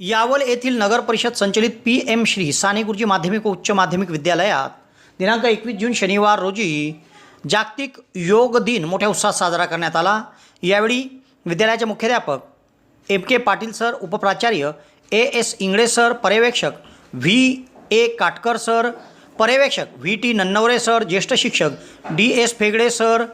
यावल येथील नगर परिषद संचलित पी एम श्री साने गुरुजी माध्यमिक व उच्च माध्यमिक विद्यालयात दिनांक एकवीस जून शनिवार रोजी जागतिक योग दिन मोठ्या उत्साहात साजरा करण्यात आला. यावेळी विद्यालयाचे मुख्याध्यापक एम के पाटील सर उपप्राचार्य ए एस इंगळे सर पर्यवेक्षक व्ही ए काटकर सर पर्यवेक्षक व्ही टी नन्नवरे सर ज्येष्ठ शिक्षक D S Phegade sir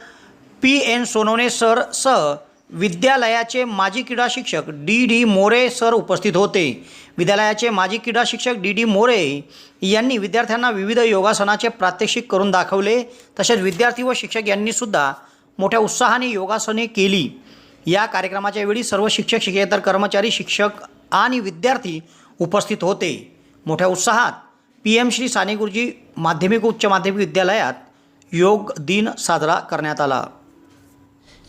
P N Sonawane sir सह विद्यालयाचे माजी क्रीडा शिक्षक डी डी मोरे सर उपस्थित होते. विद्यालयाचे माजी क्रीडा शिक्षक डी डी मोरे यांनी विद्यार्थ्यांना विविध योगासनाचे प्रात्यक्षिक करून दाखवले. तसेच विद्यार्थी व शिक्षक यांनीसुद्धा मोठ्या उत्साहाने योगासने केली. या कार्यक्रमाच्या वेळी सर्व शिक्षक शिक्षकेतर कर्मचारी शिक्षक आणि विद्यार्थी उपस्थित होते. मोठ्या उत्साहात पी एम श्री साने गुरुजी माध्यमिक उच्च माध्यमिक विद्यालयात योग दिन साजरा करण्यात आला.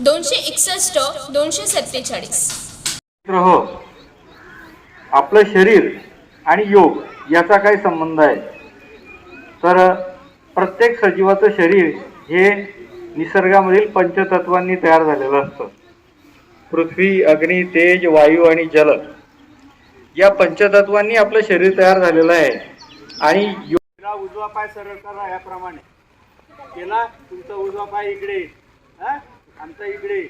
दोनशे एकसष्ट दोनशे सत्तेचाळीस. हो आपलं शरीर आणि योग याचा काय संबंध आहे. तर प्रत्येक सजीवाचं शरीर हे निसर्गामधील पंचतत्वांनी तयार झालेलं असतं. पृथ्वी अग्नी तेज वायू आणि जल या पंचतत्वांनी आपलं शरीर तयार झालेलं आहे. आणि योगला उजवा पाय सरळ करा याप्रमाणे केला तुमचा उजवा पाय इकडे हा? आमचा इकडे.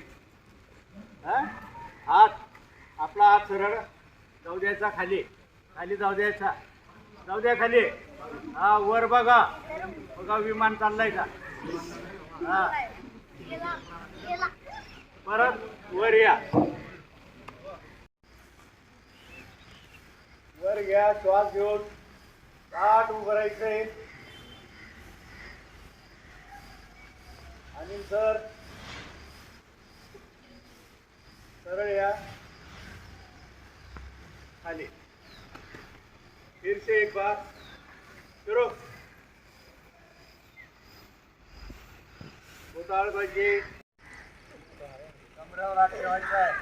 हा? हात. आपला हात सरळ. जाऊ द्यायचा खाली. खाली जाऊ द्यायचा. जाऊ द्या खाली. हा वर बघा. बघा विमान चाललाय का? हा. परत वर या. वर घ्या श्वास घेऊन. ताट उभं राहायचंय. आणि सर सरळ या. खाली. फिर से एक बार. शुरू भूताळ पाहिजे म्हणजे कमऱ्यावर हात ठेवायचा आहे.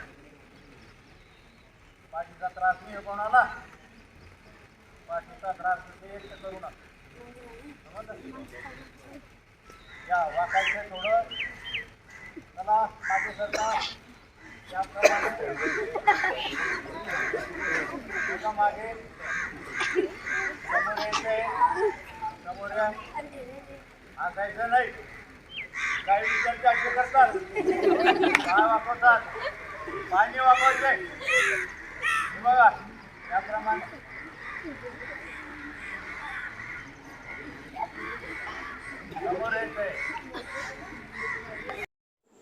पाठीचा त्रास नाही आहे कोणाला. पाठीचा त्रास असेल करू नका. या वाकायचं थोडं. चला मागे सरकार मागे समोर यायचंय समोर नाही काही विद्यार्थी असे करतात काय वापरतात पाणी वापरते